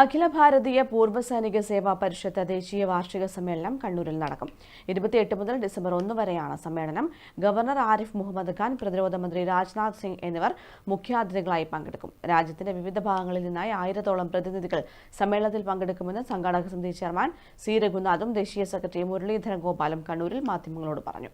അഖില ഭാരതീയ പൂർവ സൈനിക സേവാ പരിഷത്ത് ദേശീയ വാർഷിക സമ്മേളനം കണ്ണൂരിൽ നടക്കും. ഇരുപത്തിയെട്ട് മുതൽ ഡിസംബർ ഒന്ന് വരെയാണ് സമ്മേളനം. ഗവർണർ ആരിഫ് മുഹമ്മദ് ഖാൻ പ്രതിരോധ മന്ത്രി രാജ്നാഥ് സിംഗ് എന്നിവർ മുഖ്യാതിഥികളായി പങ്കെടുക്കും. രാജ്യത്തിന്റെ വിവിധ ഭാഗങ്ങളിൽ നിന്നായി ആയിരത്തോളം പ്രതിനിധികൾ സമ്മേളനത്തിൽ പങ്കെടുക്കുമെന്ന് സംഘാടക സമിതി ചെയർമാൻ സി രഘുനാഥും ദേശീയ സെക്രട്ടറി മുരളീധരൻ ഗോപാലും കണ്ണൂരിൽ മാധ്യമങ്ങളോട് പറഞ്ഞു.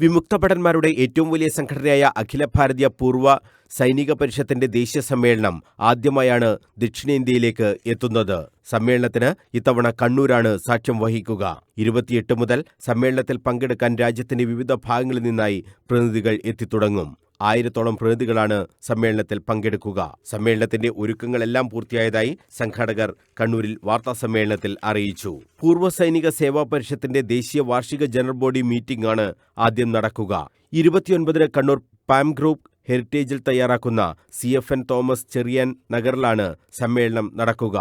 വിമുക്ത ഭടന്മാരുടെ ഏറ്റവും വലിയ സംഘടനയായ അഖില ഭാരതീയ പൂർവ സൈനിക പരിഷത്തിന്റെ ദേശീയ സമ്മേളനം ആദ്യമായാണ് ദക്ഷിണേന്ത്യയിലേക്ക് എത്തുന്നത്. സമ്മേളനത്തിന് ഇത്തവണ കണ്ണൂരാണ് സാക്ഷ്യം വഹിക്കുക. ഇരുപത്തിയെട്ട് മുതൽ സമ്മേളനത്തിൽ പങ്കെടുക്കാൻ രാജ്യത്തിന്റെ വിവിധ ഭാഗങ്ങളിൽ നിന്നായി പ്രതിനിധികൾ എത്തിത്തുടങ്ങും. ആയിരത്തോളം പ്രതിനിധികളാണ് സമ്മേളനത്തിൽ പങ്കെടുക്കുക. സമ്മേളനത്തിന്റെ ഒരുക്കങ്ങളെല്ലാം പൂർത്തിയായതായി സംഘാടകർ കണ്ണൂരിൽ വാർത്താസമ്മേളനത്തിൽ അറിയിച്ചു. പൂർവ സൈനിക സേവാ പരിഷത്തിന്റെ ദേശീയ വാർഷിക ജനറൽ ബോഡി മീറ്റിംഗ് ആണ് ആദ്യം നടക്കുക. ഇരുപത്തിയൊൻപതിന് കണ്ണൂർ പാം ഗ്രൂപ്പ് ഹെറിറ്റേജിൽ തയ്യാറാക്കുന്ന C F N Thomas Cherian നഗറിലാണ് സമ്മേളനം നടക്കുക.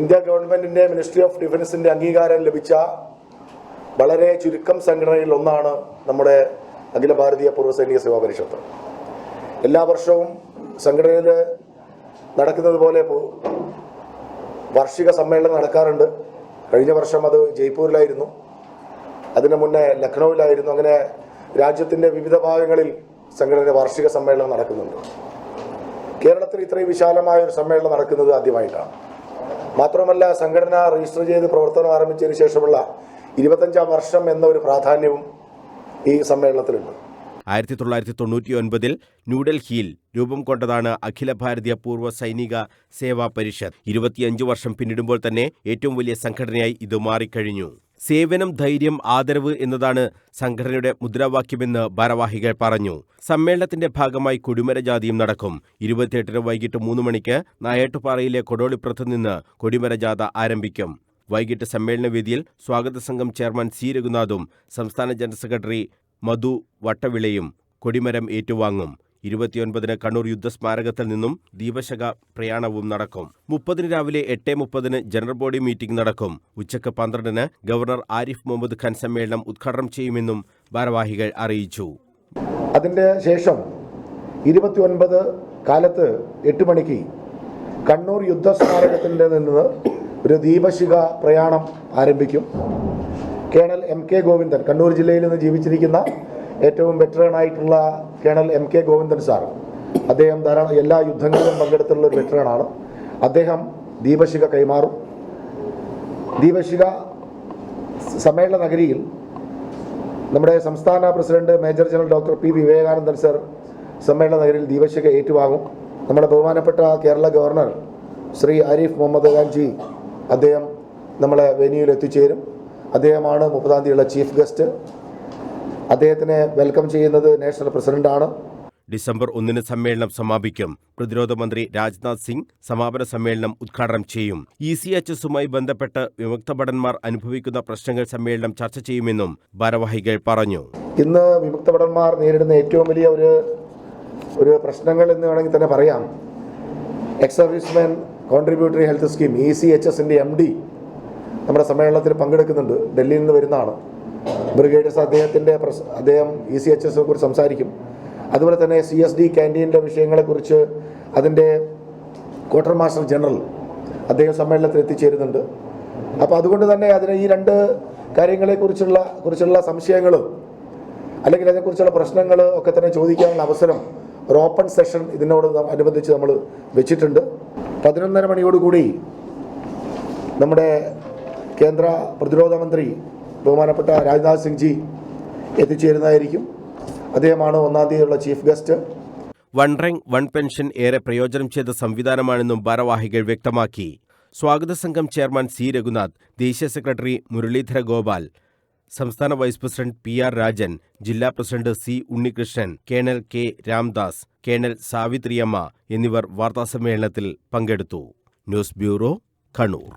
ഇന്ത്യ ഗവൺമെന്റിന്റെ മിനിസ്ട്രി ഓഫ് ഡിഫൻസിന്റെ അംഗീകാരം ലഭിച്ച വളരെ ചുരുക്കം സംഘടനയിൽ ഒന്നാണ് നമ്മുടെ അഖില ഭാരതീയ പൂർവ സൈനിക സേവാ പരിഷത്ത്. എല്ലാ വർഷവും സംഘടനയിൽ നടക്കുന്നത് പോലെ വാർഷിക സമ്മേളനം നടക്കാറുണ്ട്. കഴിഞ്ഞ വർഷം അത് ജയ്പൂരിലായിരുന്നു. അതിനു മുന്നേ ലക്നൌവിലായിരുന്നു. അങ്ങനെ രാജ്യത്തിന്റെ വിവിധ ഭാഗങ്ങളിൽ സംഘടനയുടെ വാർഷിക സമ്മേളനം നടക്കുന്നുണ്ട്. കേരളത്തിൽ ഇത്രയും വിശാലമായ ഒരു സമ്മേളനം നടക്കുന്നത് ആദ്യമായിട്ടാണ്. മാത്രമല്ല സംഘടന രജിസ്റ്റർ ചെയ്ത് പ്രവർത്തനം ആരംഭിച്ചതിന് ശേഷമുള്ള ഇരുപത്തഞ്ചാം വർഷം എന്ന ഒരു പ്രാധാന്യവും ഈ സമ്മേളനത്തിലുണ്ട്. ആയിരത്തി തൊള്ളായിരത്തി തൊണ്ണൂറ്റിയൊൻപതിൽ ന്യൂഡൽഹിയിൽ രൂപം കൊണ്ടതാണ് അഖില ഭാരതീയ പൂർവ സൈനിക സേവാ പരിഷത്ത്. ഇരുപത്തിയഞ്ച് വർഷം പിന്നിടുമ്പോൾ തന്നെ ഏറ്റവും വലിയ സംഘടനയായി ഇത് മാറിക്കഴിഞ്ഞു. സേവനം ധൈര്യം ആദരവ് എന്നതാണ് സംഘടനയുടെ മുദ്രാവാക്യമെന്ന് ഭാരവാഹികൾ പറഞ്ഞു. സമ്മേളനത്തിന്റെ ഭാഗമായി കൊടിമര ജാഥയും നടക്കും. ഇരുപത്തിയെട്ടിന് വൈകിട്ട് മൂന്ന് മണിക്ക് നായാട്ടുപാറയിലെ കൊടോളിപ്പുറത്ത് നിന്ന് കൊടിമര ജാഥ ആരംഭിക്കും. വൈകിട്ട് സമ്മേളന വേദിയിൽ സ്വാഗത സംഘം ചെയർമാൻ സി. രഘുനാഥും സംസ്ഥാന ജനറൽ സെക്രട്ടറി മധു വട്ടവിളയും കൊടിമരം ഏറ്റുവാങ്ങും. ഇരുപത്തിയൊൻപതിന് കണ്ണൂർ യുദ്ധസ്മാരകത്തിൽ നിന്നും ദീപശക പ്രയാണവും നടക്കും. മുപ്പതിന് രാവിലെ എട്ട് മുപ്പതിന് ജനറൽ ബോഡി മീറ്റിംഗ് നടക്കും. ഉച്ചയ്ക്ക് പന്ത്രണ്ടിന് ഗവർണർ ആരിഫ് മുഹമ്മദ് ഖാൻ സമ്മേളനം ഉദ്ഘാടനം ചെയ്യുമെന്നും ഭാരവാഹികൾ അറിയിച്ചു. അതിന്റെ ശേഷം ഇരുപത്തിയൊൻപത് കാലത്ത് എട്ട് മണിക്ക് കണ്ണൂർ യുദ്ധസ്മാരകത്തിൽ നിന്ന് ഒരു ദീപശിഖ പ്രയാണം ആരംഭിക്കും. Colonel M K Govindan Kannur ജില്ലയിൽ നിന്ന് ജീവിച്ചിരിക്കുന്ന ഏറ്റവും വെറ്ററൻ ആയിട്ടുള്ള colonel M K Govindan sir. അദ്ദേഹം ധാരാളം എല്ലാ യുദ്ധങ്ങളിലും പങ്കെടുത്തുള്ള ഒരു വെറ്ററനാണ് അദ്ദേഹം ദീപശിഖ കൈമാറും. ദീപശിഖ സമ്മേളന നഗരിയിൽ നമ്മുടെ സംസ്ഥാന president major general doctor P Vivekanandan sir സമ്മേളന നഗരിയിൽ ദീപശിഖ ഏറ്റുവാങ്ങും. നമ്മുടെ ബഹുമാനപ്പെട്ട കേരള ഗവർണർ ശ്രീ ആരിഫ് മുഹമ്മദ് ഖാൻജി അദ്ദേഹം നമ്മളെ വെനിയിൽ എത്തിച്ചേരും. അദ്ദേഹമാണ് മുപ്പതാം തീയതിയുള്ള ചീഫ് ഗസ്റ്റ് അദ്ദേഹത്തിനെ വെൽക്കം ചെയ്യുന്നത് നാഷണൽ പ്രസിഡന്റാണ് ഡിസംബർ ഒന്നിന് സമ്മേളനം സമാപിക്കും. പ്രതിരോധ മന്ത്രി രാജ്നാഥ് സിംഗ് സമാപന സമ്മേളനം ഉദ്ഘാടനം ചെയ്യും. ഇ സി എച്ച് എസുമായി ബന്ധപ്പെട്ട് വിമുക്ത ഭടന്മാർ അനുഭവിക്കുന്ന പ്രശ്നങ്ങൾ സമ്മേളനം ചർച്ച ചെയ്യുമെന്നും ഭാരവാഹികൾ പറഞ്ഞു. ഇന്ന് വിമുക്ത ഭടന്മാർ നേരിടുന്ന ഏറ്റവും വലിയ ഒരു ഒരു പ്രശ്നങ്ങൾ എന്ന് വേണമെങ്കിൽ തന്നെ പറയാം. Ex serviceman contributory health scheme E C H എസിന്റെ എം ഡി നമ്മുടെ സമ്മേളനത്തിൽ പങ്കെടുക്കുന്നുണ്ട്. ഡൽഹിയിൽ നിന്ന് വരുന്നതാണ്. ബ്രിഗേഡിയർസ് അദ്ദേഹത്തിന്റെ പ്രസ് അദ്ദേഹം ഇ സി എച്ച് എസിനെ കുറിച്ച് സംസാരിക്കും. അതുപോലെ തന്നെ സി എസ് ഡി ക്യാന്റീന്റെ വിഷയങ്ങളെക്കുറിച്ച് അതിന്റെ ക്വാർട്ടർ മാസ്റ്റർ ജനറൽ അദ്ദേഹം സമ്മേളനത്തിൽ എത്തിച്ചേരുന്നുണ്ട്. അപ്പോൾ അതുകൊണ്ട് തന്നെ അതിന് ഈ രണ്ട് കാര്യങ്ങളെക്കുറിച്ചുള്ള കുറിച്ചുള്ള സംശയങ്ങളും അല്ലെങ്കിൽ അതിനെക്കുറിച്ചുള്ള പ്രശ്നങ്ങൾ ഒക്കെ തന്നെ ചോദിക്കാനുള്ള അവസരം ഒരു ഓപ്പൺ സെഷൻ ഇതിനോട് അനുബന്ധിച്ച് നമ്മൾ വെച്ചിട്ടുണ്ട്. പതിനൊന്നര മണിയോടുകൂടി നമ്മുടെ കേന്ദ്ര പ്രതിരോധ മന്ത്രി ബഹുമാനപ്പെട്ട രാജ്നാഥ് സിംഗ് ജി എത്തിച്ചേരുന്നതായിരിക്കും. അദ്ദേഹമാണ് ഒന്നാം തീയതിയുള്ള chief guest. One rank one pension ഏറെ പ്രയോജനം ചെയ്ത സംവിധാനമാണെന്നും ഭാരവാഹികൾ വ്യക്തമാക്കി. സ്വാഗത സംഘം ചെയർമാൻ സി. രഘുനാഥ് ദേശീയ സെക്രട്ടറി മുരളീധര ഗോപാൽ സംസ്ഥാന vice president P. R. Rajan ജില്ലാ president C. Unnikrishnan colonel K. Ramdas colonel Savithriyamma എന്നിവർ വാർത്താസമ്മേളനത്തിൽ പങ്കെടുത്തു. News bureau Kannur.